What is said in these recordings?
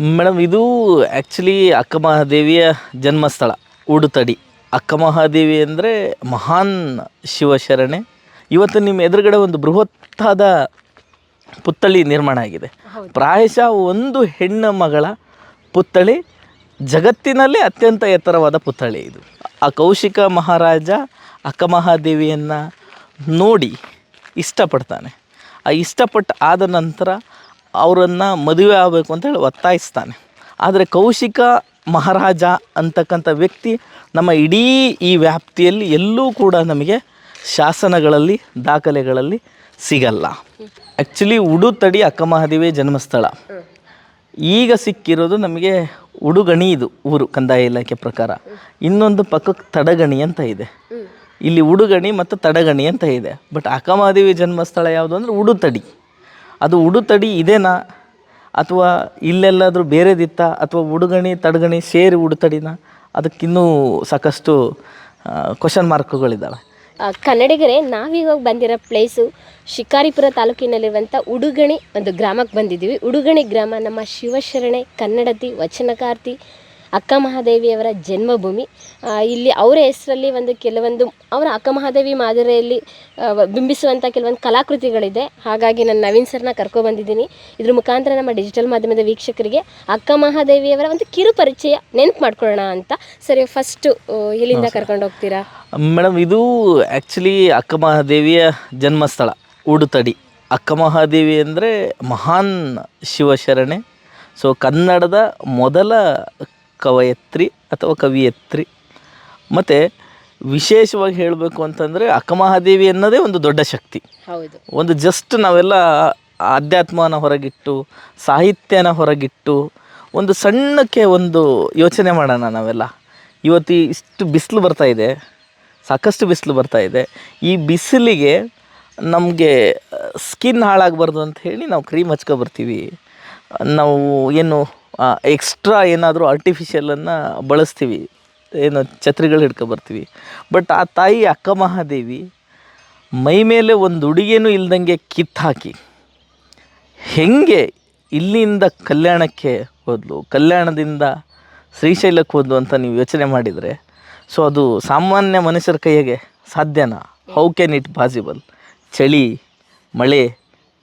Madam ಇದು actually ಅಕ್ಕ ಮಹಾದೇವಿಯ ಜನ್ಮಸ್ಥಳ ಉಡುತಡಿ. ಅಕ್ಕ ಮಹಾದೇವಿ ಅಂದರೆ ಮಹಾನ್ ಶಿವಶರಣೆ. ಇವತ್ತು ನಿಮ್ಮ ಎದುರುಗಡೆ ಒಂದು ಬೃಹತ್ತಾದ ಪುತ್ಥಳಿ ನಿರ್ಮಾಣ ಆಗಿದೆ. ಪ್ರಾಯಶಃ ಒಂದು ಹೆಣ್ಣು ಮಗಳ ಪುತ್ಥಳಿ ಜಗತ್ತಿನಲ್ಲೇ ಅತ್ಯಂತ ಎತ್ತರವಾದ ಪುತ್ಥಳಿ ಇದು. ಆ ಕೌಶಿಕ ಮಹಾರಾಜ ಅಕ್ಕ ಮಹಾದೇವಿಯನ್ನು ನೋಡಿ ಇಷ್ಟಪಡ್ತಾನೆ. ಆ ಇಷ್ಟಪಟ್ಟು ಆದ ನಂತರ ಅವರನ್ನು ಮದುವೆ ಆಗಬೇಕು ಅಂತ ಹೇಳಿ ಒತ್ತಾಯಿಸ್ತಾನೆ. ಆದರೆ ಕೌಶಿಕ ಮಹಾರಾಜ ಅಂತಕ್ಕಂಥ ವ್ಯಕ್ತಿ ನಮ್ಮ ಇಡೀ ಈ ವ್ಯಾಪ್ತಿಯಲ್ಲಿ ಎಲ್ಲೂ ಕೂಡ ನಮಗೆ ಶಾಸನಗಳಲ್ಲಿ, ದಾಖಲೆಗಳಲ್ಲಿ ಸಿಗಲ್ಲ. ಆ್ಯಕ್ಚುಲಿ ಉಡುತಡಿ ಅಕ್ಕಮಹಾದೇವಿ ಜನ್ಮಸ್ಥಳ. ಈಗ ಸಿಕ್ಕಿರೋದು ನಮಗೆ ಉಡುಗಣಿ ಇದು ಊರು, ಕಂದಾಯ ಇಲಾಖೆ ಪ್ರಕಾರ. ಇನ್ನೊಂದು ಪಕ್ಕಕ್ಕೆ ತಡಗಣಿ ಅಂತ ಇದೆ. ಇಲ್ಲಿ ಉಡುಗಣಿ ಮತ್ತು ತಡಗಣಿ ಅಂತ ಇದೆ. ಬಟ್ ಅಕ್ಕಮಹಾದೇವಿ ಜನ್ಮಸ್ಥಳ ಯಾವುದು ಅಂದರೆ ಉಡುತಡಿ. ಅದು ಉಡುತಡಿ ಇದೇನಾ? ಅಥವಾ ಇಲ್ಲೆಲ್ಲಾದರೂ ಬೇರೆದಿತ್ತ? ಅಥವಾ ಉಡುಗಣಿ, ತಡಗಣಿ ಸೇರಿ ಉಡುತಡಿನ? ಅದಕ್ಕಿನ್ನೂ ಸಾಕಷ್ಟು ಕ್ವಶನ್ ಮಾರ್ಕ್ಗಳಿದ್ದಾವೆ ಕನ್ನಡಿಗರೇ, ನಾವೀಗ ಬಂದಿರೋ ಪ್ಲೇಸು ಶಿಕಾರಿಪುರ ತಾಲೂಕಿನಲ್ಲಿರುವಂಥ ಉಡುಗಣಿ ಒಂದು ಗ್ರಾಮಕ್ಕೆ ಬಂದಿದ್ದೀವಿ. ಉಡುಗಣಿ ಗ್ರಾಮ ನಮ್ಮ ಶಿವಶರಣೆ, ಕನ್ನಡತಿ, ವಚನಕಾರ್ತಿ ಅಕ್ಕ ಮಹಾದೇವಿಯವರ ಜನ್ಮಭೂಮಿ. ಇಲ್ಲಿ ಅವರ ಹೆಸರಲ್ಲಿ ಒಂದು ಕೆಲವೊಂದು ಅವರ ಅಕ್ಕ ಮಹಾದೇವಿ ಮಾದರಿಯಲ್ಲಿ ಬಿಂಬಿಸುವಂಥ ಕೆಲವೊಂದು ಕಲಾಕೃತಿಗಳಿದೆ. ಹಾಗಾಗಿ ನಾನು ನವೀನ್ ಸರ್ನ ಕರ್ಕೊಬಂದಿದ್ದೀನಿ ಇದ್ರ ಮುಖಾಂತರ ನಮ್ಮ ಡಿಜಿಟಲ್ ಮಾಧ್ಯಮದ ವೀಕ್ಷಕರಿಗೆ ಅಕ್ಕ ಮಹಾದೇವಿಯವರ ಒಂದು ಕಿರು ಪರಿಚಯ ನೆನಪು ಮಾಡ್ಕೊಳ್ಳೋಣ ಅಂತ. ಸರಿ ಫಸ್ಟು ಇಲ್ಲಿಂದ ಕರ್ಕೊಂಡು ಹೋಗ್ತೀರಾ? ಮೇಡಮ್ ಇದು ಆ್ಯಕ್ಚುಲಿ ಅಕ್ಕ ಮಹಾದೇವಿಯ ಜನ್ಮಸ್ಥಳ ಉಡುತಡಿ. ಅಕ್ಕ ಮಹಾದೇವಿ ಅಂದರೆ ಮಹಾನ್ ಶಿವಶರಣೆ. ಸೊ ಕನ್ನಡದ ಮೊದಲ ಕವಯತ್ರಿ ಅಥವಾ ಕವಿಯತ್ರಿ. ಮತ್ತು ವಿಶೇಷವಾಗಿ ಹೇಳಬೇಕು ಅಂತಂದರೆ ಅಕ್ಕಮಹಾದೇವಿ ಅನ್ನೋದೇ ಒಂದು ದೊಡ್ಡ ಶಕ್ತಿ. ಹೌದು. ಒಂದು ಜಸ್ಟ್ ನಾವೆಲ್ಲ ಆಧ್ಯಾತ್ಮನ ಹೊರಗಿಟ್ಟು ಸಾಹಿತ್ಯನ ಹೊರಗಿಟ್ಟು ಒಂದು ಸಣ್ಣಕ್ಕೆ ಒಂದು ಯೋಚನೆ ಮಾಡೋಣ ನಾವೆಲ್ಲ. ಇವತ್ತು ಇಷ್ಟು ಬಿಸಿಲು ಬರ್ತಾ ಇದೆ ಸಾಕಷ್ಟು ಬಿಸಿಲು ಬರ್ತಾ ಇದೆ. ಈ ಬಿಸಿಲಿಗೆ ನಮಗೆ ಸ್ಕಿನ್ ಹಾಳಾಗಬಾರ್ದು ಅಂತ ಹೇಳಿ ನಾವು ಕ್ರೀಮ್ ಹಚ್ಕೊ ಬರ್ತೀವಿ. ನಾವು ಏನು ಎಕ್ಸ್ಟ್ರಾ ಏನಾದರೂ ಆರ್ಟಿಫಿಷಿಯಲನ್ನು ಬಳಸ್ತೀವಿ. ಏನು ಛತ್ರಿಗಳು ಹಿಡ್ಕೊ ಬರ್ತೀವಿ. ಬಟ್ ಆ ತಾಯಿ ಅಕ್ಕ ಮಹಾದೇವಿ ಮೈ ಮೇಲೆ ಒಂದು ಉಡುಗೆನೂ ಇಲ್ದಂಗೆ ಕಿತ್ತಾಕಿ ಹೆಂಗೆ ಇಲ್ಲಿಂದ ಕಲ್ಯಾಣಕ್ಕೆ ಹೋದಲು ಕಲ್ಯಾಣದಿಂದ ಶ್ರೀಶೈಲಕ್ಕೆ ಹೋದ್ಲು ಅಂತ ನೀವು ಯೋಚನೆ ಮಾಡಿದರೆ ಸೊ ಅದು ಸಾಮಾನ್ಯ ಮನುಷ್ಯರ ಕೈಯಾಗೆ ಸಾಧ್ಯನಾ? ಹೌ ಕ್ಯಾನ್ ಇಟ್ ಪಾಸಿಬಲ್ ಚಳಿ ಮಳೆ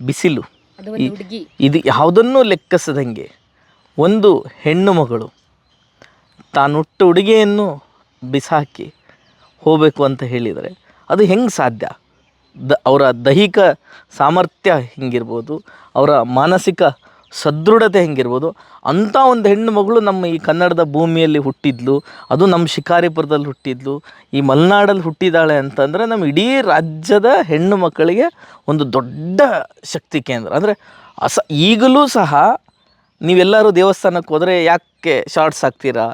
ಬಿಸಿಲು. ಇದು ಯಾವುದನ್ನೂ ಲೆಕ್ಕಿಸದಂಗೆ. ಒಂದು ಹೆಣ್ಣು ಮಗಳು. ತಾನುಟ್ಟ ಉಡುಗೆಯನ್ನು ಬಿಸಾಕಿ ಹೋಗಬೇಕು ಅಂತ ಹೇಳಿದರೆ ಅದು ಹೆಂಗೆ ಸಾಧ್ಯ? ದ, ಅವರ ದೈಹಿಕ ಸಾಮರ್ಥ್ಯ ಹೆಂಗಿರ್ಬೋದು? ಅವರ ಮಾನಸಿಕ ಸದೃಢತೆ ಹೆಂಗಿರ್ಬೋದು? ಅಂಥ ಒಂದು ಹೆಣ್ಣು ಮಗಳು ನಮ್ಮ ಈ ಕನ್ನಡದ ಭೂಮಿಯಲ್ಲಿ ಹುಟ್ಟಿದ್ಲು, ಅದು ನಮ್ಮ ಶಿಕಾರಿಪುರದಲ್ಲಿ ಹುಟ್ಟಿದ್ಲು, ಈ ಮಲೆನಾಡಲ್ಲಿ ಹುಟ್ಟಿದಾಳೆ ಅಂತಂದರೆ ನಮ್ಮ ಇಡೀ ರಾಜ್ಯದ ಹೆಣ್ಣು ಮಕ್ಕಳಿಗೆ ಒಂದು ದೊಡ್ಡ ಶಕ್ತಿ ಕೇಂದ್ರ. ಅಂದರೆ ಅಸ, ಈಗಲೂ ಸಹ ನೀವೆಲ್ಲರೂ ದೇವಸ್ಥಾನಕ್ಕೆ ಹೋದರೆ ಯಾಕೆ ಶಾರ್ಟ್ಸ್ ಹಾಕ್ತೀರಾ?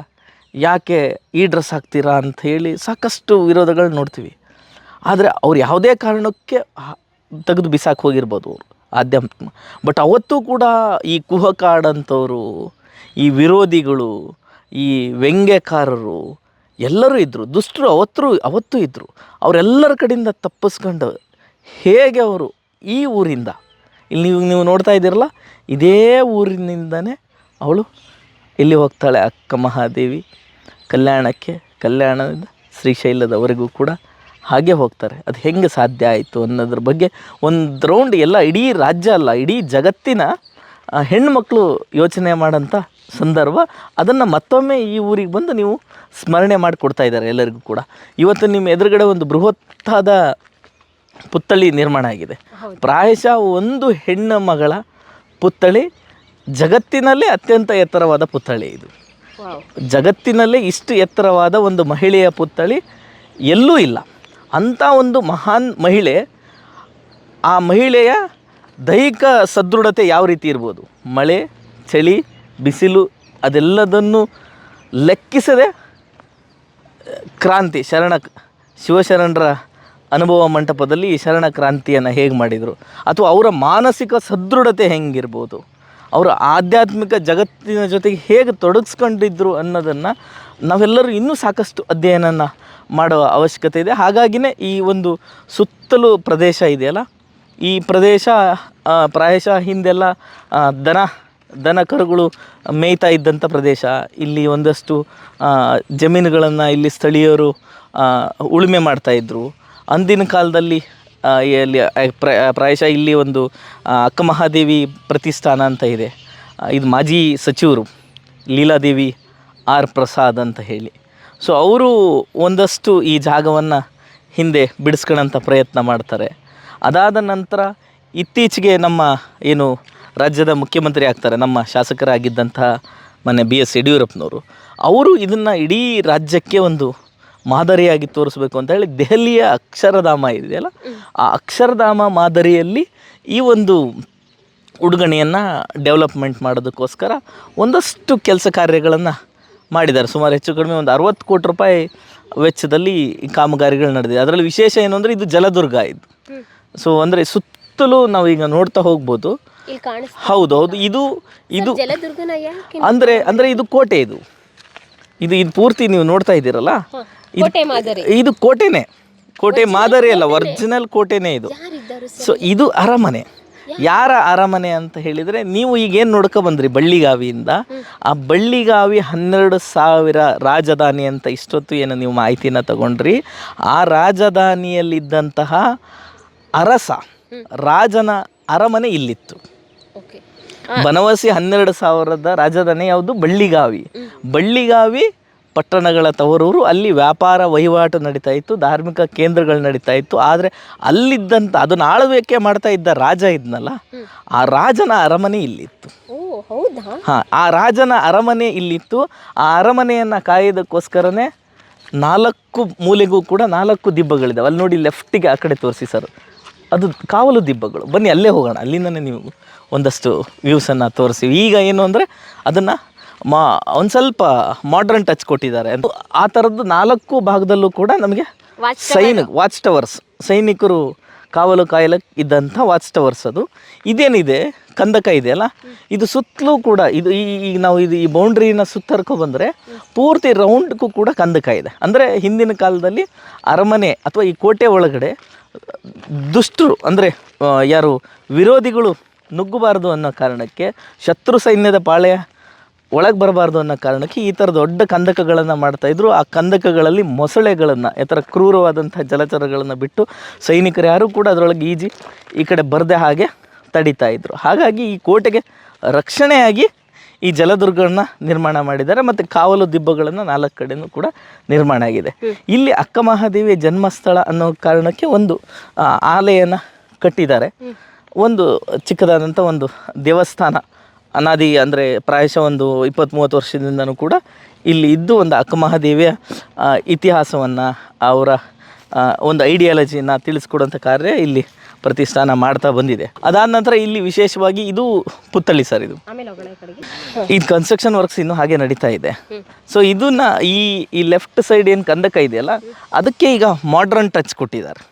ಯಾಕೆ ಈ ಡ್ರೆಸ್ ಹಾಕ್ತೀರಾ ಅಂತ ಹೇಳಿ ಸಾಕಷ್ಟು ವಿರೋಧಗಳು ನೋಡ್ತೀವಿ. ಆದರೆ ಅವ್ರು ಯಾವುದೇ ಕಾರಣಕ್ಕೆ ತೆಗೆದು ಬಿಸಾಕಿ ಹೋಗಿರ್ಬೋದು ಅವರು, ಆಧ್ಯಾತ್ಮ. ಬಟ್ ಅವತ್ತೂ ಕೂಡ ಈ ಕುಹಕಾಡಂಥವರು ಈ ವಿರೋಧಿಗಳು, ಈ ವ್ಯಂಗ್ಯಕಾರರು ಎಲ್ಲರೂ ಇದ್ದರು ದುಷ್ಟರು ಅವತ್ತರೂ ಅವತ್ತೂ ಇದ್ದರು ಅವರೆಲ್ಲರ ಕಡೆಯಿಂದ ತಪ್ಪಿಸ್ಕೊಂಡು ಹೇಗೆ ಅವರು ಈ ಊರಿಂದ? ಇಲ್ಲಿ ನೀವು ನೀವು ನೋಡ್ತಾ ಇದ್ದೀರಲ್ಲ ಇದೇ ಊರಿನಿಂದನೇ ಅವಳು ಇಲ್ಲಿ ಹೋಗ್ತಾಳೆ ಅಕ್ಕ ಮಹಾದೇವಿ. ಕಲ್ಯಾಣಕ್ಕೆ ಕಲ್ಯಾಣದಿಂದ ಶ್ರೀಶೈಲದವರೆಗೂ ಕೂಡ ಹಾಗೆ ಹೋಗ್ತಾರೆ. ಅದು ಹೆಂಗೆ ಸಾಧ್ಯ ಆಯಿತು ಅನ್ನೋದ್ರ ಬಗ್ಗೆ ಒಂದು ರೌಂಡ್ ಎಲ್ಲ ಇಡೀ ರಾಜ್ಯ ಅಲ್ಲ ಇಡೀ ಜಗತ್ತಿನ ಹೆಣ್ಮಕ್ಳು ಯೋಚನೆ ಮಾಡೋಂಥ ಸಂದರ್ಭ. ಅದನ್ನು ಮತ್ತೊಮ್ಮೆ ಈ ಊರಿಗೆ ಬಂದು ನೀವು ಸ್ಮರಣೆ ಮಾಡಿಕೊಡ್ತಾ ಇದ್ದಾರೆ ಎಲ್ಲರಿಗೂ ಕೂಡ. ಇವತ್ತು ನಿಮ್ಮ ಎದುರುಗಡೆ ಒಂದು ಬೃಹತ್ತಾದ ಪುತ್ಥಳಿ ನಿರ್ಮಾಣ ಆಗಿದೆ. ಪ್ರಾಯಶಃ ಒಂದು ಹೆಣ್ಣು ಮಗಳ ಪುತ್ಥಳಿ ಜಗತ್ತಿನಲ್ಲೇ ಅತ್ಯಂತ ಎತ್ತರವಾದ ಪುತ್ಥಳಿ ಇದು. ಜಗತ್ತಿನಲ್ಲೇ ಇಷ್ಟು ಎತ್ತರವಾದ ಒಂದು ಮಹಿಳೆಯ ಪುತ್ಥಳಿ ಎಲ್ಲೂ ಇಲ್ಲ. ಅಂಥ ಒಂದು ಮಹಾನ್ ಮಹಿಳೆ ಆ ಮಹಿಳೆಯ ದೈಹಿಕ ಸದೃಢತೆ ಯಾವ ರೀತಿ ಇರ್ಬೋದು? ಮಳೆ ಚಳಿ ಬಿಸಿಲು ಅದೆಲ್ಲದನ್ನು ಲೆಕ್ಕಿಸದೆ ಕ್ರಾಂತಿ ಶರಣ ಶಿವಶರಣರ ಅನುಭವ ಮಂಟಪದಲ್ಲಿ ಶರಣ ಕ್ರಾಂತಿಯನ್ನು ಹೇಗೆ ಮಾಡಿದರು? ಅಥವಾ ಅವರ ಮಾನಸಿಕ ಸದೃಢತೆ ಹೆಂಗಿರ್ಬೋದು? ಅವರ ಆಧ್ಯಾತ್ಮಿಕ ಜಗತ್ತಿನ ಜೊತೆಗೆ ಹೇಗೆ ತೊಡಗಿಸ್ಕೊಂಡಿದ್ರು ಅನ್ನೋದನ್ನು ನಾವೆಲ್ಲರೂ ಇನ್ನೂ ಸಾಕಷ್ಟು ಅಧ್ಯಯನನ ಮಾಡುವ ಅವಶ್ಯಕತೆ ಇದೆ. ಹಾಗಾಗಿನೇ ಈ ಒಂದು ಸುತ್ತಲೂ ಪ್ರದೇಶ ಇದೆಯಲ್ಲ? ಈ ಪ್ರದೇಶ ಪ್ರಾಯಶಃ ಹಿಂದೆಲ್ಲ ದನ ದನ ಕರುಗಳು ಮೇಯ್ತಾ ಇದ್ದಂಥ ಪ್ರದೇಶ. ಇಲ್ಲಿ ಒಂದಷ್ಟು ಜಮೀನುಗಳನ್ನು ಇಲ್ಲಿ ಸ್ಥಳೀಯರು ಉಳುಮೆ ಮಾಡ್ತಾಯಿದ್ರು ಅಂದಿನ ಕಾಲದಲ್ಲಿ ಎಲ್ಲಿ ಪ್ರ- ಪ್ರಾಯಶಃ ಇಲ್ಲಿ ಒಂದು ಅಕ್ಕ ಮಹಾದೇವಿ ಪ್ರತಿಷ್ಠಾನ ಅಂತ ಇದೆ. ಇದು ಮಾಜಿ ಸಚಿವರು ಲೀಲಾದೇವಿ ಆರ್ ಪ್ರಸಾದ್ ಅಂತ ಹೇಳಿ. ಸೊ ಅವರು ಒಂದಷ್ಟು ಈ ಜಾಗವನ್ನು ಹಿಂದೆ ಬಿಡಿಸ್ಕೊಳ್ಳೋಂಥ ಪ್ರಯತ್ನ ಮಾಡ್ತಾರೆ. ಅದಾದ ನಂತರ ಇತ್ತೀಚೆಗೆ ನಮ್ಮ ಏನು ರಾಜ್ಯದ ಮುಖ್ಯಮಂತ್ರಿ ಆಗ್ತಾರೆ, ನಮ್ಮ ಶಾಸಕರಾಗಿದ್ದಂತಹ ಮೊನ್ನೆ ಬಿ ಎಸ್ ಯಡಿಯೂರಪ್ಪನವರು. ಅವರು ಇದನ್ನು ಇಡೀ ರಾಜ್ಯಕ್ಕೆ ಒಂದು ಮಾದರಿಯಾಗಿ ತೋರಿಸ್ಬೇಕು ಅಂತ ಹೇಳಿ ದೆಹಲಿಯ ಅಕ್ಷರಧಾಮ ಇದೆಯಲ್ಲ ಆ ಅಕ್ಷರಧಾಮ ಮಾದರಿಯಲ್ಲಿ ಈ ಒಂದು ಉಡುಗಣೆಯನ್ನು ಡೆವಲಪ್ಮೆಂಟ್ ಮಾಡೋದಕ್ಕೋಸ್ಕರ ಒಂದಷ್ಟು ಕೆಲಸ ಕಾರ್ಯಗಳನ್ನು ಮಾಡಿದ್ದಾರೆ. ಸುಮಾರು ಹೆಚ್ಚು ಕಡಿಮೆ ಒಂದು ಅರವತ್ತು ಕೋಟಿ ರೂಪಾಯಿ ವೆಚ್ಚದಲ್ಲಿ ಈ ಕಾಮಗಾರಿಗಳು ನಡೆದಿದೆ. ಅದರಲ್ಲಿ ವಿಶೇಷ ಏನು ಅಂದರೆ ಇದು ಜಲದುರ್ಗ ಇದು. ಸೊ ಅಂದರೆ ಸುತ್ತಲೂ ನಾವು ಈಗ ನೋಡ್ತಾ ಹೋಗ್ಬೋದು. ಹೌದು ಹೌದು. ಇದು ಇದು ಅಂದರೆ ಅಂದರೆ ಇದು ಕೋಟೆ ಇದು. ಇದು ಇದು ಪೂರ್ತಿ ನೀವು ನೋಡ್ತಾ ಇದ್ದೀರಲ್ಲ? ಇದು- ಕೋಟೆ ಮಾದರಿ. ಇದು ಕೋಟೆನೇ. ಕೋಟೆ ಮಾದರಿ ಅಲ್ಲ ಒರಿಜಿನಲ್ ಕೋಟೆನೇ ಇದು. ಸೊ ಇದು ಅರಮನೆ. ಯಾರ? ಅರಮನೆ ಅಂತ ಹೇಳಿದರೆ ನೀವು ಈಗ ಏನು ನೋಡ್ಕೊ ಬಂದ್ರಿ ಬಳ್ಳಿಗಾವಿಯಿಂದ? ಆ ಬಳ್ಳಿಗಾವಿ ಹನ್ನೆರಡು ಸಾವಿರ ರಾಜಧಾನಿ ಅಂತ ಇಷ್ಟೊತ್ತು ಏನು ನೀವು ಮಾಹಿತಿನ ತಗೊಂಡ್ರಿ? ಆ ರಾಜಧಾನಿಯಲ್ಲಿದ್ದಂತಹ ಅರಸ ರಾಜನ ಅರಮನೆ ಇಲ್ಲಿತ್ತು. ಬನವಾಸಿ ಹನ್ನೆರಡು ಸಾವಿರದ ರಾಜಧಾನಿ ಯಾವುದು? ಬಳ್ಳಿಗಾವಿ. ಬಳ್ಳಿಗಾವಿ ಪಟ್ಟಣಗಳ ತವರೂರು ಅಲ್ಲಿ ವ್ಯಾಪಾರ ವಹಿವಾಟು ನಡೀತಾ ಇತ್ತು ಧಾರ್ಮಿಕ ಕೇಂದ್ರಗಳು ನಡೀತಾ ಇತ್ತು. ಆದರೆ ಅಲ್ಲಿದ್ದಂಥ ಅದನ್ನು ಆಳ್ವಿಕೆ ಮಾಡ್ತಾ ಇದ್ದ ರಾಜ ಇದ್ನಲ್ಲ ಆ ರಾಜನ ಅರಮನೆ ಇಲ್ಲಿತ್ತು. ಹಾಂ ಆ ರಾಜನ ಅರಮನೆ ಇಲ್ಲಿತ್ತು. ಆ ಅರಮನೆಯನ್ನು ಕಾಯೋದಕ್ಕೋಸ್ಕರನೇ ನಾಲ್ಕು ಮೂಲೆಗೂ ಕೂಡ ನಾಲ್ಕು ದಿಬ್ಬಗಳಿದ್ದಾವೆ ಅಲ್ಲಿ ನೋಡಿ ಲೆಫ್ಟಿಗೆ ಆ ಕಡೆ ತೋರಿಸಿ ಸರ್ ಅದು ಕಾವಲು ದಿಬ್ಬಗಳು. ಬನ್ನಿ ಅಲ್ಲೇ ಹೋಗೋಣ. ಅಲ್ಲಿಂದನೇ ನೀವು ಒಂದಷ್ಟು ವ್ಯೂಸನ್ನು ತೋರಿಸಿ ಈಗ ಏನು ಅಂದರೆ ಅದನ್ನು ಮಾ ಒಂದು ಸ್ವಲ್ಪ ಮಾಡ್ರನ್ ಟಚ್ ಕೊಟ್ಟಿದ್ದಾರೆ. ಅದು ಆ ಥರದ್ದು ನಾಲ್ಕು ಭಾಗದಲ್ಲೂ ಕೂಡ ನಮಗೆ ಸೈನ್ ವಾಚ್ ಟವರ್ಸ್ ಸೈನಿಕರು ಕಾವಲು ಕಾಯಲಕ್ಕೆ ಇದ್ದಂಥ ವಾಚ್ ಟವರ್ಸ್ ಅದು. ಇದೇನಿದೆ? ಕಂದಕ ಇದೆಯಲ್ಲ ಇದು ಸುತ್ತಲೂ ಕೂಡ ಇದು ಈ ಈಗ ನಾವು ಇದು ಈ ಬೌಂಡ್ರಿನ ಸುತ್ತರ್ಕೊ ಬಂದರೆ ಪೂರ್ತಿ ರೌಂಡ್ಗೂ ಕೂಡ ಕಂದಕ ಇದೆ. ಅಂದರೆ ಹಿಂದಿನ ಕಾಲದಲ್ಲಿ ಅರಮನೆ ಅಥವಾ ಈ ಕೋಟೆ ಒಳಗಡೆ ದುಷ್ಟರು ಅಂದರೆ ಯಾರು ವಿರೋಧಿಗಳು ನುಗ್ಗಬಾರ್ದು ಅನ್ನೋ ಕಾರಣಕ್ಕೆ ಶತ್ರು ಸೈನ್ಯದ ಪಾಳೆಯ ಒಳಗೆ ಬರಬಾರ್ದು ಅನ್ನೋ ಕಾರಣಕ್ಕೆ ಈ ಥರ ದೊಡ್ಡ ಕಂದಕಗಳನ್ನು ಮಾಡ್ತಾಯಿದ್ರು ಆ ಕಂದಕಗಳಲ್ಲಿ ಮೊಸಳೆಗಳನ್ನು, ಈ ಥರ ಕ್ರೂರವಾದಂಥ ಜಲಚರಗಳನ್ನು ಬಿಟ್ಟು ಸೈನಿಕರು ಯಾರೂ ಕೂಡ ಅದರೊಳಗೆ ಈಜಿ ಈ ಕಡೆ ಬರದೆ ಹಾಗೆ ತಡಿತಾ ಇದ್ರು. ಹಾಗಾಗಿ ಈ ಕೋಟೆಗೆ ರಕ್ಷಣೆಯಾಗಿ ಈ ಜಲದುರ್ಗಗಳನ್ನ ನಿರ್ಮಾಣ ಮಾಡಿದ್ದಾರೆ ಮತ್ತು ಕಾವಲು ದಿಬ್ಬಗಳನ್ನು ನಾಲ್ಕು ಕಡೆಯೂ ಕೂಡ ನಿರ್ಮಾಣ ಆಗಿದೆ. ಇಲ್ಲಿ ಅಕ್ಕ ಮಹಾದೇವಿಯ ಜನ್ಮಸ್ಥಳ ಅನ್ನೋ ಕಾರಣಕ್ಕೆ ಒಂದು ಆಲೆಯನ್ನು ಆಲಯನ ಕಟ್ಟಿದ್ದಾರೆ. ಒಂದು ಚಿಕ್ಕದಾದಂಥ ಒಂದು ದೇವಸ್ಥಾನ ಅನಾದಿ ಅಂದರೆ ಪ್ರಾಯಶಃ ಒಂದು ಇಪ್ಪತ್ತ್ ಮೂವತ್ತು ವರ್ಷದಿಂದನೂ ಕೂಡ ಇಲ್ಲಿ ಇದ್ದು ಒಂದು ಅಕ್ಕಮಹಾದೇವಿಯ ಇತಿಹಾಸವನ್ನು ಅವರ ಒಂದು ಐಡಿಯಾಲಜಿಯನ್ನು ತಿಳಿಸ್ಕೊಡೋಂಥ ಕಾರ್ಯ ಇಲ್ಲಿ ಪ್ರತಿಷ್ಠಾನ ಮಾಡ್ತಾ ಬಂದಿದೆ. ಅದಾದ ನಂತರ ಇಲ್ಲಿ ವಿಶೇಷವಾಗಿ ಇದು ಪುತ್ತಳಿ ಸರ್ ಇದು. ಈ ಇದು ಕನ್ಸ್ಟ್ರಕ್ಷನ್ ವರ್ಕ್ಸ್ ಇನ್ನೂ ಹಾಗೆ ನಡೀತಾ ಇದೆ. ಸೊ ಇದನ್ನ ಈ ಈ ಲೆಫ್ಟ್ ಸೈಡ್ ಏನು ಕಂದಕ ಇದೆಯಲ್ಲ ಅದಕ್ಕೆ ಈಗ ಮಾಡ್ರನ್ ಟಚ್ ಕೊಟ್ಟಿದ್ದಾರೆ.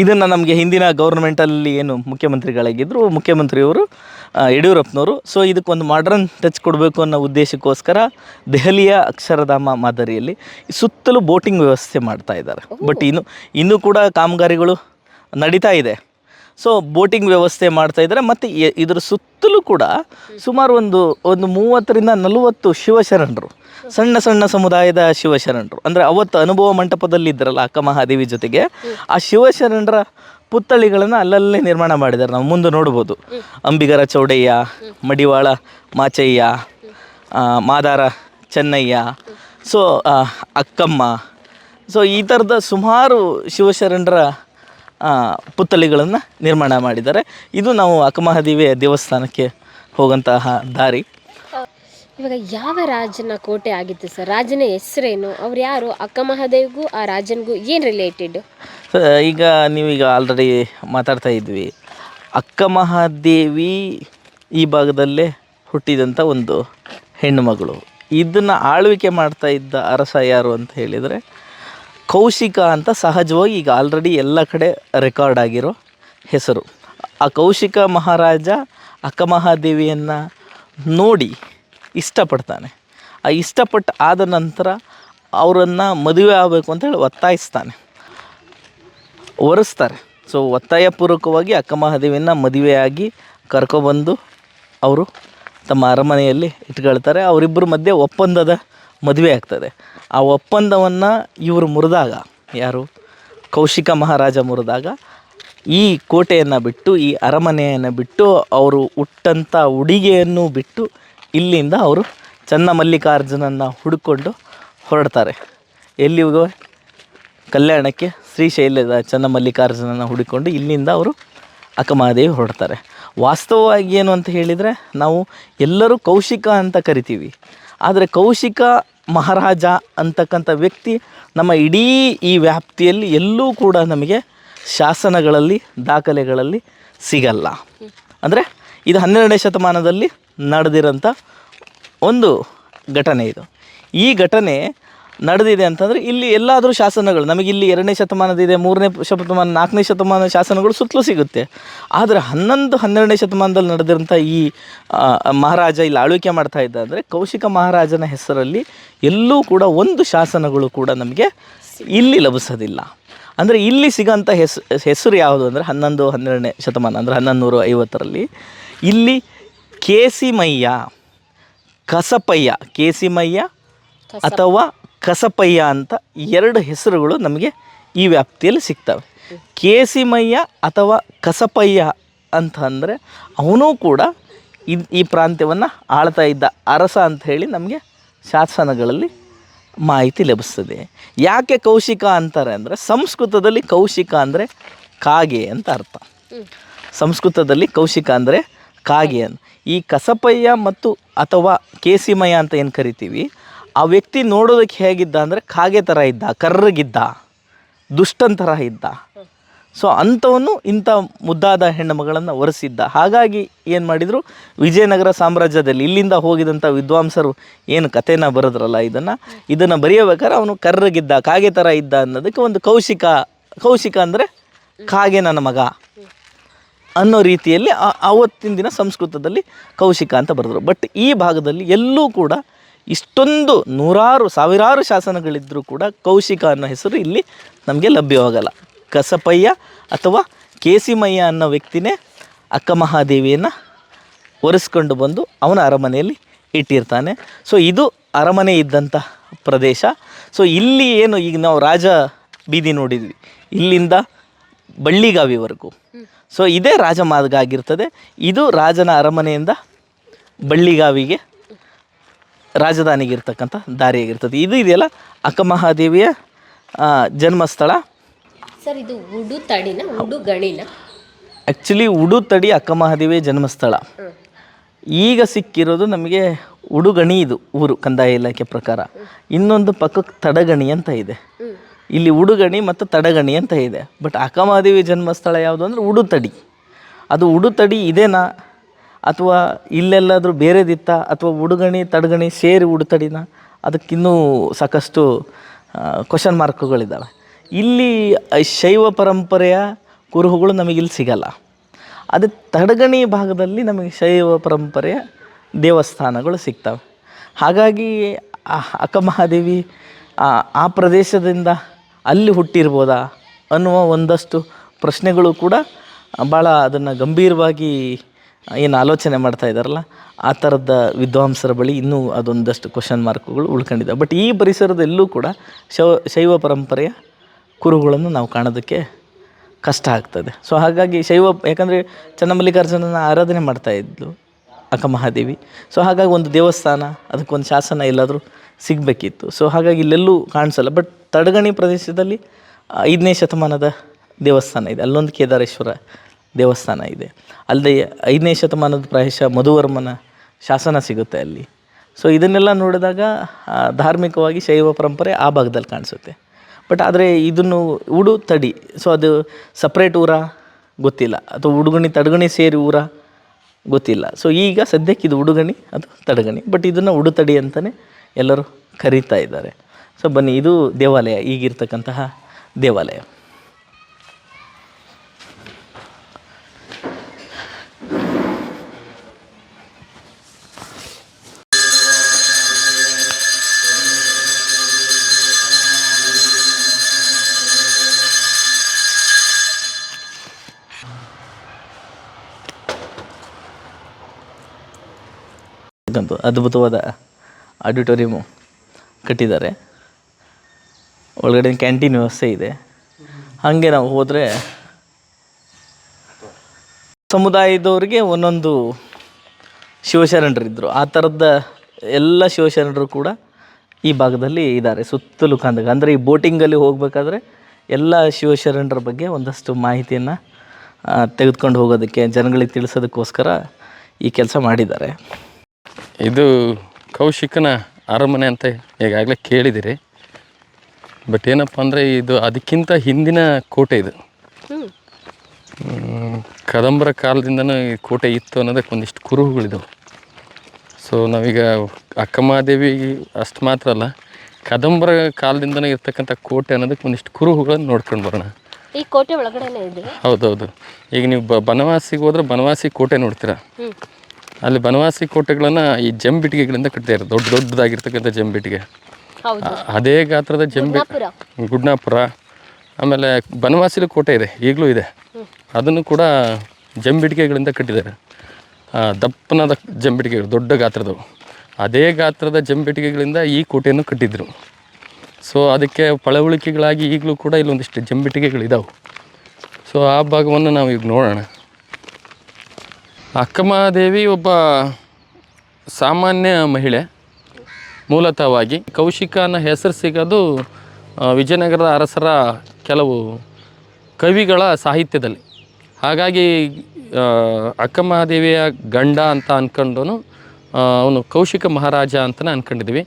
ಇದನ್ನು ನಮಗೆ ಹಿಂದಿನ ಗೌರ್ಮೆಂಟಲ್ಲಿ ಏನು ಮುಖ್ಯಮಂತ್ರಿಗಳಾಗಿದ್ದರು ಮುಖ್ಯಮಂತ್ರಿಯವರು ಯಡಿಯೂರಪ್ಪನವರು. ಸೊ ಇದಕ್ಕೊಂದು ಮಾಡ್ರನ್ ಟಚ್ ಕೊಡಬೇಕು ಅನ್ನೋ ಉದ್ದೇಶಕ್ಕೋಸ್ಕರ ದೆಹಲಿಯ ಅಕ್ಷರಧಾಮ ಮಾದರಿಯಲ್ಲಿ ಸುತ್ತಲೂ ಬೋಟಿಂಗ್ ವ್ಯವಸ್ಥೆ ಮಾಡ್ತಾ ಇದ್ದಾರೆ. ಬಟ್ ಇನ್ನು ಇನ್ನೂ ಕೂಡ ಕಾಮಗಾರಿಗಳು ನಡೀತಾ ಇದೆ. ಸೊ ಬೋಟಿಂಗ್ ವ್ಯವಸ್ಥೆ ಮಾಡ್ತಾ ಇದ್ದಾರೆ. ಮತ್ತು ಇದರ ಸುತ್ತಲೂ ಕೂಡ ಸುಮಾರು ಒಂದು ಒಂದು ಮೂವತ್ತರಿಂದ ನಲವತ್ತು ಶಿವಶರಣರು, ಸಣ್ಣ ಸಣ್ಣ ಸಮುದಾಯದ ಶಿವಶರಣರು. ಅಂದರೆ ಅವತ್ತು ಅನುಭವ ಮಂಟಪದಲ್ಲಿ ಇದ್ರಲ್ಲ ಅಕ್ಕ ಮಹಾದೇವಿ ಜೊತೆಗೆ, ಆ ಶಿವಶರಣರ ಪುತ್ಥಳಿಗಳನ್ನು ಅಲ್ಲಲ್ಲೇ ನಿರ್ಮಾಣ ಮಾಡಿದ್ದಾರೆ. ನಾವು ಮುಂದೆ ನೋಡ್ಬೋದು. ಅಂಬಿಗರ ಚೌಡಯ್ಯ, ಮಡಿವಾಳ ಮಾಚಯ್ಯ ಮಾದಾರ ಚೆನ್ನಯ್ಯ ಸೊ ಅಕ್ಕಮ್ಮ. ಸೊ ಈ ಥರದ ಸುಮಾರು ಶಿವಶರಣರ ಪುತ್ಥಳಿಗಳನ್ನು ನಿರ್ಮಾಣ ಮಾಡಿದ್ದಾರೆ. ಇದು ನಾವು ಅಕ್ಕಮಹಾದೇವಿಯ ದೇವಸ್ಥಾನಕ್ಕೆ ಹೋಗಂತಹ ದಾರಿ. ಇವಾಗ ಯಾವ ರಾಜನ ಕೋಟೆ ಆಗಿತ್ತು ಸರ್? ರಾಜನ ಹೆಸರೇನು? ಅವ್ರು ಯಾರು? ಅಕ್ಕ ಮಹಾದೇವ್ಗೂ ಆ ರಾಜನಿಗೂ ಏನು ರಿಲೇಟೆಡ್ ಈಗ ನೀವೀಗ ಆಲ್ರೆಡಿ ಮಾತಾಡ್ತಾ ಇದ್ವಿ. ಅಕ್ಕಮಹಾದೇವಿ ಈ ಭಾಗದಲ್ಲೇ ಹುಟ್ಟಿದಂಥ ಒಂದು ಹೆಣ್ಣು ಮಗಳು. ಇದನ್ನು ಆಳ್ವಿಕೆ ಮಾಡ್ತಾ ಇದ್ದ ಅರಸ ಯಾರು ಅಂತ ಹೇಳಿದರೆ ಕೌಶಿಕ ಅಂತ ಸಹಜವಾಗಿ ಈಗ ಆಲ್ರೆಡಿ ಎಲ್ಲ ಕಡೆ ರೆಕಾರ್ಡ್ ಆಗಿರೋ ಹೆಸರು. ಆ ಕೌಶಿಕ ಮಹಾರಾಜ ಅಕ್ಕಮಹಾದೇವಿಯನ್ನು ನೋಡಿ ಇಷ್ಟಪಡ್ತಾನೆ. ಆ ಇಷ್ಟಪಟ್ಟು ಆದ ನಂತರ ಅವರನ್ನು ಮದುವೆ ಆಗಬೇಕು ಅಂತ ಹೇಳಿ ಒತ್ತಾಯಿಸ್ತಾನೆ. ಒರೆಸ್ತಾರೆ. ಸೊ ಒತ್ತಾಯಪೂರ್ವಕವಾಗಿ ಅಕ್ಕಮಹಾದೇವಿಯನ್ನು ಮದುವೆಯಾಗಿ ಕರ್ಕೊಬಂದು ಅವರು ತಮ್ಮ ಅರಮನೆಯಲ್ಲಿ ಇಟ್ಕೊಳ್ತಾರೆ. ಅವರಿಬ್ಬರ ಮಧ್ಯೆ ಒಪ್ಪಂದದ ಮದುವೆ ಆಗ್ತದೆ. ಆ ಒಪ್ಪಂದವನ್ನು ಇವರು ಮುರಿದಾಗ, ಯಾರು? ಕೌಶಿಕ ಮಹಾರಾಜ ಮುರಿದಾಗ, ಈ ಕೋಟೆಯನ್ನು ಬಿಟ್ಟು, ಈ ಅರಮನೆಯನ್ನು ಬಿಟ್ಟು, ಅವರು ಹುಟ್ಟಂಥ ಉಡುಗೆಯನ್ನು ಬಿಟ್ಟು, ಇಲ್ಲಿಂದ ಅವರು ಚನ್ನಮಲ್ಲಿಕಾರ್ಜುನನ್ನು ಹುಡುಕೊಂಡು ಹೊರಡ್ತಾರೆ. ಎಲ್ಲಿ ಕಲ್ಯಾಣಕ್ಕೆ ಕಲ್ಯಾಣಕ್ಕೆ ಶ್ರೀಶೈಲದ ಚನ್ನಮಲ್ಲಿಕಾರ್ಜುನನ ಹುಡುಕೊಂಡು ಇಲ್ಲಿಂದ ಅವರು ಅಕ್ಕಮಹಾದೇವಿ ಹೊರಡ್ತಾರೆ. ವಾಸ್ತವವಾಗಿ ಏನು ಅಂತ ಹೇಳಿದರೆ, ನಾವು ಎಲ್ಲರೂ ಕೌಶಿಕ ಅಂತ ಕರಿತೀವಿ. ಆದರೆ ಕೌಶಿಕ ಮಹಾರಾಜ ಅಂತಕ್ಕಂಥ ವ್ಯಕ್ತಿ ನಮ್ಮ ಇಡೀ ಈ ವ್ಯಾಪ್ತಿಯಲ್ಲಿ ಎಲ್ಲೂ ಕೂಡ ನಮಗೆ ಶಾಸನಗಳಲ್ಲಿ, ದಾಖಲೆಗಳಲ್ಲಿ ಸಿಗಲ್ಲ. ಅಂದರೆ ಇದು ಹನ್ನೆರಡನೇ ಶತಮಾನದಲ್ಲಿ ನಡೆದಿರೋಂಥ ಒಂದು ಘಟನೆ ಇದು. ಈ ಘಟನೆ ನಡೆದಿದೆ ಅಂತಂದರೆ ಇಲ್ಲಿ ಎಲ್ಲಾದರೂ ಶಾಸನಗಳು ನಮಗೆ ಇಲ್ಲಿ ಎರಡನೇ ಶತಮಾನದಿದೆ ಮೂರನೇ ಶತಮಾನ ನಾಲ್ಕನೇ ಶತಮಾನ ಶಾಸನಗಳು ಸುತ್ತಲೂ ಸಿಗುತ್ತೆ. ಆದರೆ ಹನ್ನೊಂದು ಹನ್ನೆರಡನೇ ಶತಮಾನದಲ್ಲಿ ನಡೆದಿರೋಂಥ ಈ ಮಹಾರಾಜ ಇಲ್ಲಿ ಆಳ್ವಿಕೆ ಮಾಡ್ತಾ ಇದ್ದ ಅಂದರೆ ಕೌಶಿಕ ಮಹಾರಾಜನ ಹೆಸರಲ್ಲಿ ಎಲ್ಲೂ ಕೂಡ ಒಂದು ಶಾಸನಗಳು ಕೂಡ ನಮಗೆ ಇಲ್ಲಿ ಲಭಿಸೋದಿಲ್ಲ. ಅಂದರೆ ಇಲ್ಲಿ ಸಿಗೋಂಥ ಹೆಸ್ ಹೆಸರು ಯಾವುದು ಅಂದರೆ ಹನ್ನೊಂದು ಹನ್ನೆರಡನೇ ಶತಮಾನ ಅಂದರೆ ಹನ್ನೊಂದು ನೂರ ಐವತ್ತರಲ್ಲಿ ಇಲ್ಲಿ ಕೇಸಿಮಯ್ಯ ಕಸಪಯ್ಯ ಕೇಸಿಮಯ್ಯ ಅಥವಾ ಕಸಪಯ್ಯ ಅಂತ ಎರಡು ಹೆಸರುಗಳು ನಮಗೆ ಈ ವ್ಯಾಪ್ತಿಯಲ್ಲಿ ಸಿಗ್ತವೆ. ಕೇಸಿಮಯ್ಯ ಅಥವಾ ಕಸಪಯ್ಯ ಅಂತ ಅಂದರೆ ಅವನೂ ಕೂಡ ಇದು ಈ ಪ್ರಾಂತ್ಯವನ್ನು ಆಳ್ತಾ ಇದ್ದ ಅರಸ ಅಂತ ಹೇಳಿ ನಮಗೆ ಶಾಸನಗಳಲ್ಲಿ ಮಾಹಿತಿ ಲಭಿಸ್ತದೆ. ಯಾಕೆ ಕೌಶಿಕ ಅಂತಾರೆ ಅಂದರೆ ಸಂಸ್ಕೃತದಲ್ಲಿ ಕೌಶಿಕ ಅಂದರೆ ಕಾಗೆ ಅಂತ ಅರ್ಥ. ಸಂಸ್ಕೃತದಲ್ಲಿ ಕೌಶಿಕ ಅಂದರೆ ಕಾಗೆ ಅಂತ. ಈ ಕಸಪಯ್ಯ ಮತ್ತು ಅಥವಾ ಕೇಸಿಮಯ ಅಂತ ಏನು ಕರಿತೀವಿ? ಆ ವ್ಯಕ್ತಿ ನೋಡೋದಕ್ಕೆ ಹೇಗಿದ್ದ ಅಂದರೆ ಕಾಗೆ ಥರ ಇದ್ದ, ಕರ್ರಗಿದ್ದ, ದುಷ್ಟನ್ ಥರ ಇದ್ದ. ಸೊ ಅಂಥವನು ಇಂಥ ಮುದ್ದಾದ ಹೆಣ್ಣು ಮಗಳನ್ನು ಒರೆಸಿದ್ದ. ಹಾಗಾಗಿ ಏನು ಮಾಡಿದರು? ವಿಜಯನಗರ ಸಾಮ್ರಾಜ್ಯದಲ್ಲಿ ಇಲ್ಲಿಂದ ಹೋಗಿದಂಥ ವಿದ್ವಾಂಸರು ಏನು ಕಥೆನ ಬರೆದ್ರಲ್ಲ ಇದನ್ನು? ಇದನ್ನು ಬರೆಯಬೇಕಾದ್ರೆ ಅವನು ಕರ್ರಗಿದ್ದ, ಕಾಗೆ ಥರ ಇದ್ದ ಅನ್ನೋದಕ್ಕೆ ಒಂದು ಕೌಶಿಕ ಕೌಶಿಕ ಅಂದರೆ ಕಾಗೆ ನನ್ನ ಮಗ ಅನ್ನೋ ರೀತಿಯಲ್ಲಿ ಆವತ್ತಿನ ದಿನ ಸಂಸ್ಕೃತದಲ್ಲಿ ಕೌಶಿಕ ಅಂತ ಬರೆದರು. ಬಟ್ ಈ ಭಾಗದಲ್ಲಿ ಎಲ್ಲೂ ಕೂಡ ಇಷ್ಟೊಂದು ನೂರಾರು, ಸಾವಿರಾರು ಶಾಸನಗಳಿದ್ದರೂ ಕೂಡ ಕೌಶಿಕ ಅನ್ನೋ ಹೆಸರು ಇಲ್ಲಿ ನಮಗೆ ಲಭ್ಯವಾಗಲ್ಲ. ಕಸಪಯ್ಯ ಅಥವಾ ಕೇಸಿಮಯ್ಯ ಅನ್ನೋ ವ್ಯಕ್ತಿನೇ ಅಕ್ಕ ಮಹಾದೇವಿಯನ್ನು ಒರೆಸ್ಕೊಂಡು ಬಂದು ಅವನ ಅರಮನೆಯಲ್ಲಿ ಇಟ್ಟಿರ್ತಾನೆ. ಸೊ ಇದು ಅರಮನೆ ಇದ್ದಂಥ ಪ್ರದೇಶ. ಸೊ ಇಲ್ಲಿ ಏನು ಈಗ ನಾವು ರಾಜ ಬೀದಿ ನೋಡಿದ್ವಿ. ಇಲ್ಲಿಂದ ಬಳ್ಳಿಗಾವಿವರೆಗೂ. ಸೊ ಇದೇ ರಾಜಮಾರ್ಗ ಆಗಿರ್ತದೆ. ಇದು ರಾಜನ ಅರಮನೆಯಿಂದ ಬಳ್ಳಿಗಾವಿಗೆ ರಾಜಧಾನಿಗೆ ಇರ್ತಕ್ಕಂಥ ದಾರಿಯಾಗಿರ್ತದೆ ಇದು ಇದೆಯಲ್ಲ? ಅಕ್ಕಮಹಾದೇವಿಯ ಜನ್ಮಸ್ಥಳ. ಸರ್ ಇದು ಉಡು ತಡಿನ ಉಡು ಗಣಿನ. ಆ್ಯಕ್ಚುಲಿ ಉಡುತಡಿ ಅಕ್ಕಮಹಾದೇವಿಯ ಜನ್ಮಸ್ಥಳ. ಈಗ ಸಿಕ್ಕಿರೋದು ನಮಗೆ ಉಡುಗಣಿ ಇದು ಊರು ಕಂದಾಯ ಇಲಾಖೆ ಪ್ರಕಾರ. ಇನ್ನೊಂದು ಪಕ್ಕಕ್ಕೆ ತಡಗಣಿ ಅಂತ ಇದೆ. ಇಲ್ಲಿ ಉಡುಗಣಿ ಮತ್ತು ತಡಗಣಿ ಅಂತ ಇದೆ. ಬಟ್ ಅಕ್ಕಮಹಾದೇವಿ ಜನ್ಮಸ್ಥಳ ಯಾವುದು ಅಂದರೆ ಉಡುತಡಿ. ಅದು ಉಡುತಡಿ ಇದೇನಾ? ಅಥವಾ ಇಲ್ಲೆಲ್ಲಾದರೂ ಬೇರೆದಿತ್ತ ಅಥವಾ ಉಡುಗಣಿ, ತಡಗಣಿ ಸೇರಿ ಉಡುತಡಿನ, ಅದಕ್ಕಿನ್ನೂ ಸಾಕಷ್ಟು ಕ್ವಶನ್ ಮಾರ್ಕ್ಗಳಿದ್ದಾವೆ ಇಲ್ಲಿ ಶೈವ ಪರಂಪರೆಯ ಕುರುಹುಗಳು ನಮಗಿಲ್ಲಿ ಸಿಗಲ್ಲ. ಅದು ತಡಗಣಿ ಭಾಗದಲ್ಲಿ ನಮಗೆ ಶೈವ ಪರಂಪರೆಯ ದೇವಸ್ಥಾನಗಳು ಸಿಗ್ತವೆ. ಹಾಗಾಗಿ ಅಕ್ಕಮಹಾದೇವಿ ಆ ಪ್ರದೇಶದಿಂದ ಅಲ್ಲಿ ಹುಟ್ಟಿರ್ಬೋದಾ ಅನ್ನುವ ಒಂದಷ್ಟು ಪ್ರಶ್ನೆಗಳು ಕೂಡ ಭಾಳ ಅದನ್ನು ಗಂಭೀರವಾಗಿ ಏನು ಆಲೋಚನೆ ಮಾಡ್ತಾ ಇದ್ದಾರಲ್ಲ ಆ ಥರದ ವಿದ್ವಾಂಸರ ಬಳಿ ಇನ್ನೂ ಅದೊಂದಷ್ಟು ಕ್ವಶನ್ ಮಾರ್ಕ್ಗಳು ಉಳ್ಕೊಂಡಿದ್ದಾವೆ ಬಟ್ ಈ ಪರಿಸರದಲ್ಲೂ ಕೂಡ ಶವ, ಶೈವ ಪರಂಪರೆಯ ಕುರುಗಳನ್ನು ನಾವು ಕಾಣೋದಕ್ಕೆ ಕಷ್ಟ ಆಗ್ತದೆ. ಸೊ ಹಾಗಾಗಿ ಶೈವ, ಯಾಕಂದರೆ ಚನ್ನಮಲ್ಲಿಕಾರ್ಜುನನ ಆರಾಧನೆ ಮಾಡ್ತಾ ಇದ್ಲು ಅಕ್ಕ ಮಹಾದೇವಿ. ಸೊ ಹಾಗಾಗಿ ಒಂದು ದೇವಸ್ಥಾನ ಅದಕ್ಕೊಂದು ಶಾಸನ ಎಲ್ಲಾದರೂ ಸಿಗಬೇಕಿತ್ತು. ಸೊ ಹಾಗಾಗಿ ಇಲ್ಲೆಲ್ಲೂ ಕಾಣಿಸಲ್ಲ. ಬಟ್ ತಡಗಣಿ ಪ್ರದೇಶದಲ್ಲಿ ಐದನೇ ಶತಮಾನದ ದೇವಸ್ಥಾನ ಇದೆ. ಅಲ್ಲೊಂದು ಕೇದಾರೇಶ್ವರ ದೇವಸ್ಥಾನ ಇದೆ. ಅಲ್ಲದೆ ಐದನೇ ಶತಮಾನದ ಪ್ರಾಯಶಃ ಮಧುವರ್ಮನ ಶಾಸನ ಸಿಗುತ್ತೆ ಅಲ್ಲಿ. ಸೊ ಇದನ್ನೆಲ್ಲ ನೋಡಿದಾಗ ಧಾರ್ಮಿಕವಾಗಿ ಶೈವ ಪರಂಪರೆ ಆ ಭಾಗದಲ್ಲಿ ಕಾಣಿಸುತ್ತೆ. ಬಟ್ ಆದರೆ ಇದನ್ನು ಉಡು, ತಡಿ ಸೊ ಅದು ಸಪ್ರೇಟ್ ಊರ? ಗೊತ್ತಿಲ್ಲ. ಅಥವಾ ಉಡುಗಣಿ, ತಡಗಣಿ ಸೇರಿ ಊರ? ಗೊತ್ತಿಲ್ಲ. ಸೊ ಈಗ ಸದ್ಯಕ್ಕೆ ಇದು ಉಡುಗಣಿ ಅದು ತಡಗಣಿ. ಬಟ್ ಇದನ್ನು ಉಡುತಡಿ ಅಂತಲೇ ಎಲ್ಲರೂ ಕರೀತಾ ಇದ್ದಾರೆ. ಸೊ ಬನ್ನಿ, ಇದು ದೇವಾಲಯ, ಈಗಿರ್ತಕ್ಕಂತಹ ದೇವಾಲಯ. ಅದ್ಭುತವಾದ ಆಡಿಟೋರಿಯಮು ಕಟ್ಟಿದ್ದಾರೆ. ಒಳಗಡೆ ಕ್ಯಾಂಟೀನ್ ವ್ಯವಸ್ಥೆ ಇದೆ. ಹಾಗೆ ನಾವು ಹೋದರೆ ಸಮುದಾಯದವರಿಗೆ ಒಂದೊಂದು ಶಿವಶರಣರಿದ್ದರು ಆ ಥರದ ಎಲ್ಲ ಶಿವಶರಣರು ಕೂಡ ಈ ಭಾಗದಲ್ಲಿ ಇದ್ದಾರೆ. ಸುತ್ತಲೂ ಕಂದಾಗ ಅಂದರೆ ಈ ಬೋಟಿಂಗಲ್ಲಿ ಹೋಗಬೇಕಾದ್ರೆ ಎಲ್ಲ ಶಿವಶರಣರ ಬಗ್ಗೆ ಒಂದಷ್ಟು ಮಾಹಿತಿಯನ್ನು ತೆಗೆದುಕೊಂಡು ಹೋಗೋದಕ್ಕೆ, ಜನಗಳಿಗೆ ತಿಳಿಸೋದಕ್ಕೋಸ್ಕರ ಈ ಕೆಲಸ ಮಾಡಿದ್ದಾರೆ. ಇದು ಕೌಶಿಕನ ಅರಮನೆ ಅಂತ ಈಗಾಗಲೇ ಕೇಳಿದಿರಿ. ಬಟ್ ಏನಪ್ಪ ಅಂದರೆ ಇದು ಅದಕ್ಕಿಂತ ಹಿಂದಿನ ಕೋಟೆ ಇದು. ಕದಂಬರ ಕಾಲದಿಂದನೂ ಈ ಕೋಟೆ ಇತ್ತು ಅನ್ನೋದಕ್ಕೆ ಒಂದಿಷ್ಟು ಕುರುಹುಗಳಿದಾವೆ. ಸೊ ನಾವೀಗ ಅಕ್ಕಮಹಾದೇವಿ ಅಷ್ಟು ಮಾತ್ರ ಅಲ್ಲ ಕದಂಬರ ಕಾಲದಿಂದನೇ ಇರ್ತಕ್ಕಂಥ ಕೋಟೆ ಅನ್ನೋದಕ್ಕೆ ಒಂದಿಷ್ಟು ಕುರುಹುಗಳನ್ನು ನೋಡ್ಕೊಂಡು ಬರೋಣ. ಈ ಕೋಟೆ ಒಳಗಡೆ ಹೌದೌದು. ಈಗ ನೀವು ಬ ಬನವಾಸಿಗೆ ಹೋದ್ರೆ ಬನವಾಸಿ ಕೋಟೆ ನೋಡ್ತೀರಾ? ಅಲ್ಲಿ ಬನವಾಸಿ ಕೋಟೆಗಳನ್ನು ಈ ಜಂಬಿಟಿಗೆಗಳಿಂದ ಕಟ್ಟಿದ್ದಾರೆ ದೊಡ್ಡ ದೊಡ್ಡದಾಗಿರ್ತಕ್ಕಂಥ ಜಂಬಿಟಿಗೆ ಅದೇ ಗಾತ್ರದ ಜಂಬಿ ಗುಡ್ನಾಪುರ. ಆಮೇಲೆ ಬನವಾಸಿಲಿ ಕೋಟೆ ಇದೆ ಈಗಲೂ ಇದೆ. ಅದನ್ನು ಕೂಡ ಜಂಬಿಟಿಗೆಗಳಿಂದ ಕಟ್ಟಿದ್ದಾರೆ. ದಪ್ಪನಾದ ಜಂಬಿಟಿಗೆಗಳು ದೊಡ್ಡ ಗಾತ್ರದವು. ಅದೇ ಗಾತ್ರದ ಜಂಬಿಟಿಗೆಗಳಿಂದ ಈ ಕೋಟೆಯನ್ನು ಕಟ್ಟಿದ್ರು. ಸೊ ಅದಕ್ಕೆ ಪಳವಳಿಕೆಗಳಾಗಿ ಈಗಲೂ ಕೂಡ ಇಲ್ಲೊಂದಿಷ್ಟು ಜಂಬಿಟಿಗೆಗಳಿದಾವೆ ಸೊ ಆ ಭಾಗವನ್ನು ನಾವು ಈಗ ನೋಡೋಣ. ಅಕ್ಕಮಹಾದೇವಿ ಒಬ್ಬ ಸಾಮಾನ್ಯ ಮಹಿಳೆ. ಮೂಲತಃವಾಗಿ ಕೌಶಿಕನ ಹೆಸರು ಸಿಗೋದು ವಿಜಯನಗರದ ಅರಸರ ಕೆಲವು ಕವಿಗಳ ಸಾಹಿತ್ಯದಲ್ಲಿ. ಹಾಗಾಗಿ ಅಕ್ಕಮಹಾದೇವಿಯ ಗಂಡ ಅಂತ ಅಂದ್ಕೊಂಡು ಅವನು ಕೌಶಿಕ ಮಹಾರಾಜ ಅಂತಲೇ ಅಂದ್ಕೊಂಡಿದ್ವಿ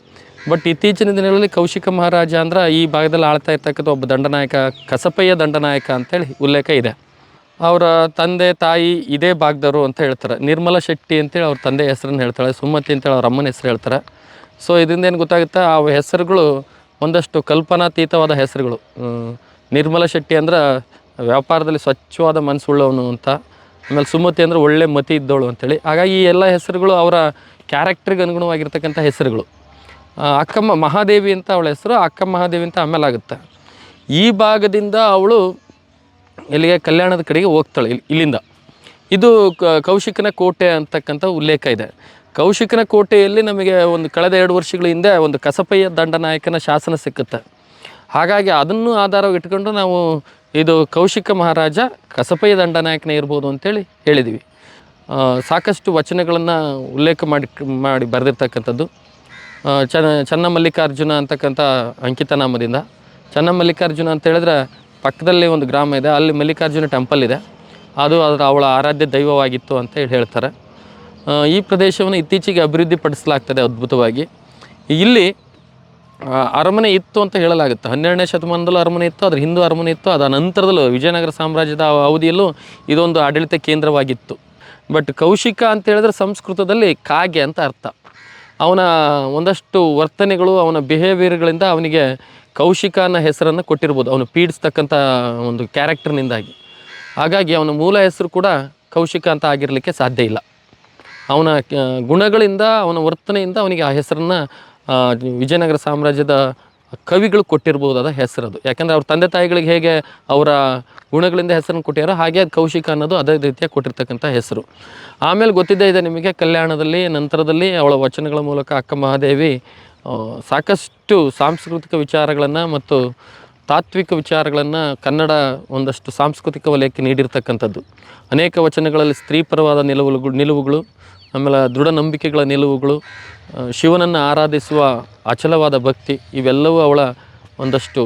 ಬಟ್ ಇತ್ತೀಚಿನ ದಿನಗಳಲ್ಲಿ ಕೌಶಿಕ ಮಹಾರಾಜ ಅಂದ್ರೆ ಈ ಭಾಗದಲ್ಲಿ ಆಳ್ತಾ ಇರ್ತಕ್ಕಂಥ ಒಬ್ಬ ದಂಡನಾಯಕ ಕಸಪಯ್ಯ ದಂಡನಾಯಕ ಅಂತೇಳಿ ಉಲ್ಲೇಖ ಇದೆ. ಅವರ ತಂದೆ, ತಾಯಿ ಇದೇ ಭಾಗದವರು ಅಂತ ಹೇಳ್ತಾರೆ. ನಿರ್ಮಲ ಶೆಟ್ಟಿ ಅಂತೇಳಿ ಅವ್ರ ತಂದೆ ಹೆಸರನ್ನು ಹೇಳ್ತಾಳೆ, ಸುಮತಿ ಅಂತೇಳಿ ಅವ್ರ ಅಮ್ಮನ ಹೆಸರು ಹೇಳ್ತಾರೆ. ಸೊ ಇದರಿಂದ ಏನು ಗೊತ್ತಾಗುತ್ತೆ, ಆ ಹೆಸರುಗಳು ಒಂದಷ್ಟು ಕಲ್ಪನಾತೀತವಾದ ಹೆಸರುಗಳು. ನಿರ್ಮಲ ಶೆಟ್ಟಿ ಅಂದ್ರೆ ವ್ಯಾಪಾರದಲ್ಲಿ ಸ್ವಚ್ಛವಾದ ಮನಸ್ಸುಳ್ಳವನು ಅಂತ, ಆಮೇಲೆ ಸುಮತಿ ಅಂದರೆ ಒಳ್ಳೆ ಮತಿ ಇದ್ದವಳು ಅಂತೇಳಿ. ಹಾಗಾಗಿ ಈ ಎಲ್ಲ ಹೆಸರುಗಳು ಅವರ ಕ್ಯಾರೆಕ್ಟ್ರಿಗೆ ಅನುಗುಣವಾಗಿರ್ತಕ್ಕಂಥ ಹೆಸರುಗಳು. ಅಕ್ಕಮ್ಮ ಮಹಾದೇವಿ ಅಂತ ಅವಳ ಹೆಸರು ಅಕ್ಕ ಮಹಾದೇವಿ ಅಂತ ಆಮೇಲೆ ಆಗುತ್ತೆ ಈ ಭಾಗದಿಂದ ಅವಳು ಇಲ್ಲಿಗೆ ಕಲ್ಯಾಣದ ಕಡೆಗೆ ಹೋಗ್ತಾಳೆ ಇಲ್ಲಿ ಇಲ್ಲಿಂದ. ಇದು ಕೌಶಿಕನ ಕೋಟೆ ಅಂತಕ್ಕಂಥ ಉಲ್ಲೇಖ ಇದೆ. ಕೌಶಿಕನ ಕೋಟೆಯಲ್ಲಿ ನಮಗೆ ಒಂದು ಕಳೆದ ಎರಡು ವರ್ಷಗಳ ಹಿಂದೆ ಒಂದು ಕಸಪಯ್ಯ ದಂಡನಾಯಕನ ಶಾಸನ ಸಿಕ್ಕುತ್ತೆ. ಹಾಗಾಗಿ ಅದನ್ನು ಆಧಾರವಾಗಿ ಇಟ್ಕೊಂಡು ನಾವು ಇದು ಕೌಶಿಕ ಮಹಾರಾಜ ಕಸಪಯ್ಯ ದಂಡನಾಯಕನೇ ಇರ್ಬೋದು ಅಂತೇಳಿ ಹೇಳಿದ್ವಿ. ಸಾಕಷ್ಟು ವಚನಗಳನ್ನು ಉಲ್ಲೇಖ ಮಾಡಿ ಮಾಡಿ ಬರೆದಿರ್ತಕ್ಕಂಥದ್ದು. ಚನ್ನ, ಚನ್ನಮಲ್ಲಿಕಾರ್ಜುನ ಅಂತಕ್ಕಂಥ ಅಂಕಿತನಾಮದಿಂದ. ಚನ್ನಮಲ್ಲಿಕಾರ್ಜುನ ಅಂತ ಹೇಳಿದ್ರೆ ಪಕ್ಕದಲ್ಲಿ ಒಂದು ಗ್ರಾಮ ಇದೆ, ಅಲ್ಲಿ ಮಲ್ಲಿಕಾರ್ಜುನ ಟೆಂಪಲ್ ಇದೆ. ಅದು ಅದರ ಅವಳ ಆರಾಧ್ಯ ದೈವವಾಗಿತ್ತು ಅಂತ ಹೇಳಿ ಹೇಳ್ತಾರೆ. ಈ ಪ್ರದೇಶವನ್ನು ಇತ್ತೀಚೆಗೆ ಅಭಿವೃದ್ಧಿಪಡಿಸಲಾಗ್ತದೆ ಅದ್ಭುತವಾಗಿ. ಇಲ್ಲಿ ಅರಮನೆ ಇತ್ತು ಅಂತ ಹೇಳಲಾಗುತ್ತೆ. ಹನ್ನೆರಡನೇ ಶತಮಾನದಲ್ಲೂ ಅರಮನೆ ಇತ್ತು, ಅದ್ರ ಹಿಂದೂ ಅರಮನೆ ಇತ್ತು ಅದರ ನಂತರದಲ್ಲೂ ವಿಜಯನಗರ ಸಾಮ್ರಾಜ್ಯದ ಅವಧಿಯಲ್ಲೂ ಇದೊಂದು ಆಡಳಿತ ಕೇಂದ್ರವಾಗಿತ್ತು. ಬಟ್ ಕೌಶಿಕ ಅಂತ ಹೇಳಿದ್ರೆ ಸಂಸ್ಕೃತದಲ್ಲಿ ಕಾಗೆ ಅಂತ ಅರ್ಥ. ಅವನ ಒಂದಷ್ಟು ವರ್ತನೆಗಳು, ಅವನ ಬಿಹೇವಿಯರ್ಗಳಿಂದ ಅವನಿಗೆ ಕೌಶಿಕ ಅನ್ನೋ ಹೆಸರನ್ನು ಕೊಟ್ಟಿರ್ಬೋದು. ಅವನು ಪೀಡಿಸ್ತಕ್ಕಂಥ ಒಂದು ಕ್ಯಾರೆಕ್ಟರ್ನಿಂದಾಗಿ ಹಾಗಾಗಿ ಅವನ ಮೂಲ ಹೆಸರು ಕೂಡ ಕೌಶಿಕ ಅಂತ ಆಗಿರಲಿಕ್ಕೆ ಸಾಧ್ಯ ಇಲ್ಲ. ಅವನ ಗುಣಗಳಿಂದ, ಅವನ ವರ್ತನೆಯಿಂದ ಅವನಿಗೆ ಆ ಹೆಸರನ್ನು ವಿಜಯನಗರ ಸಾಮ್ರಾಜ್ಯದ ಕವಿಗಳು ಕೊಟ್ಟಿರ್ಬೋದಾದ ಅದು ಯಾಕಂದರೆ ಅವ್ರ ತಂದೆ ತಾಯಿಗಳಿಗೆ ಹೇಗೆ ಅವರ ಗುಣಗಳಿಂದ ಹೆಸರನ್ನು ಕೊಟ್ಟಿರೋ ಹಾಗೆ ಅದು ಕೌಶಿಕ ಅನ್ನೋದು ಅದೇ ರೀತಿಯಾಗಿ ಕೊಟ್ಟಿರ್ತಕ್ಕಂಥ ಹೆಸರು. ಆಮೇಲೆ ಗೊತ್ತಿದ್ದೇ ಇದೆ ನಿಮಗೆ ಕಲ್ಯಾಣದಲ್ಲಿ, ನಂತರದಲ್ಲಿ ಅವಳ ವಚನಗಳ ಮೂಲಕ ಅಕ್ಕ ಮಹಾದೇವಿ ಸಾಕಷ್ಟು ಸಾಂಸ್ಕೃತಿಕ ವಿಚಾರಗಳನ್ನು ಮತ್ತು ತಾತ್ವಿಕ ವಿಚಾರಗಳನ್ನು ಕನ್ನಡ ಒಂದಷ್ಟು ಸಾಂಸ್ಕೃತಿಕ ವಲಯಕ್ಕೆ ನೀಡಿರ್ತಕ್ಕಂಥದ್ದು. ಅನೇಕ ವಚನಗಳಲ್ಲಿ ಸ್ತ್ರೀಪರವಾದ ನಿಲುವುಗಳು ನಿಲುವುಗಳು, ಆಮೇಲೆ ದೃಢ ನಂಬಿಕೆಗಳ ನಿಲುವುಗಳು ಶಿವನನ್ನು ಆರಾಧಿಸುವ ಅಚಲವಾದ ಭಕ್ತಿ, ಇವೆಲ್ಲವೂ ಅವಳ ಒಂದಷ್ಟು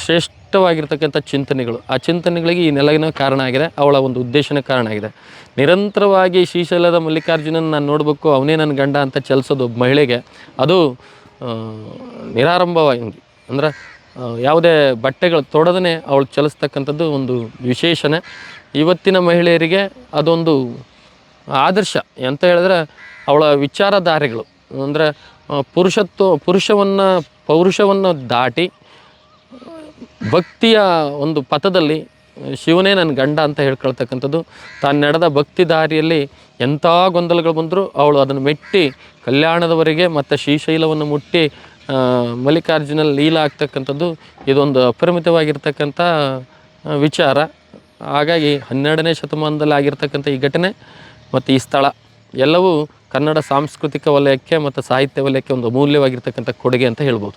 ಶ್ರೇಷ್ಠವಾಗಿರ್ತಕ್ಕಂಥ ಚಿಂತನೆಗಳು. ಆ ಚಿಂತನೆಗಳಿಗೆ ಈ ನೆಲಗಿನ ಕಾರಣ ಆಗಿದೆ, ಅವಳ ಒಂದು ಉದ್ದೇಶನ ಕಾರಣ ಆಗಿದೆ. ನಿರಂತರವಾಗಿ ಶ್ರೀಶೈಲದ ಮಲ್ಲಿಕಾರ್ಜುನನ ನಾನು ನೋಡಬೇಕು, ಅವನೇ ನನ್ನ ಗಂಡ ಅಂತ ಚಲಿಸೋದು ಒಬ್ಬ ಮಹಿಳೆಗೆ, ಅದು ನಿರಾರಂಭವಾಗಿ, ಅಂದರೆ ಯಾವುದೇ ಬಟ್ಟೆಗಳು ತೊಡದನೆ ಅವಳು ಚಲಿಸ್ತಕ್ಕಂಥದ್ದು ಒಂದು ವಿಶೇಷನೆ. ಇವತ್ತಿನ ಮಹಿಳೆಯರಿಗೆ ಅದೊಂದು ಆದರ್ಶ. ಎಂತ ಹೇಳಿದ್ರೆ, ಅವಳ ವಿಚಾರಧಾರೆಗಳು, ಅಂದರೆ ಪುರುಷತ್ವ, ಪುರುಷವನ್ನು, ಪೌರುಷವನ್ನು ದಾಟಿ, ಭಕ್ತಿಯ ಒಂದು ಪಥದಲ್ಲಿ ಶಿವನೇ ನನ್ನ ಗಂಡ ಅಂತ ಹೇಳ್ಕೊಳ್ತಕ್ಕಂಥದ್ದು. ತಾನು ನಡೆದ ಭಕ್ತಿ ದಾರಿಯಲ್ಲಿ ಎಂಥ ಗೊಂದಲಗಳು ಬಂದರೂ ಅವಳು ಅದನ್ನು ಮೆಟ್ಟಿ, ಕಲ್ಯಾಣದವರೆಗೆ ಮತ್ತು ಶ್ರೀಶೈಲವನ್ನು ಮುಟ್ಟಿ ಮಲ್ಲಿಕಾರ್ಜುನ ಲೀಲ ಆಗ್ತಕ್ಕಂಥದ್ದು ಇದೊಂದು ಅಪರಿಮಿತವಾಗಿರ್ತಕ್ಕಂಥ ವಿಚಾರ. ಹಾಗಾಗಿ ಹನ್ನೆರಡನೇ ಶತಮಾನದಲ್ಲಿ ಆಗಿರ್ತಕ್ಕಂಥ ಈ ಘಟನೆ ಮತ್ತು ಈ ಸ್ಥಳ ಎಲ್ಲವೂ ಕನ್ನಡ ಸಾಂಸ್ಕೃತಿಕ ವಲಯಕ್ಕೆ ಮತ್ತು ಸಾಹಿತ್ಯ ವಲಯಕ್ಕೆ ಒಂದು ಅಮೂಲ್ಯವಾಗಿರ್ತಕ್ಕಂಥ ಕೊಡುಗೆ ಅಂತ ಹೇಳ್ಬೋದು.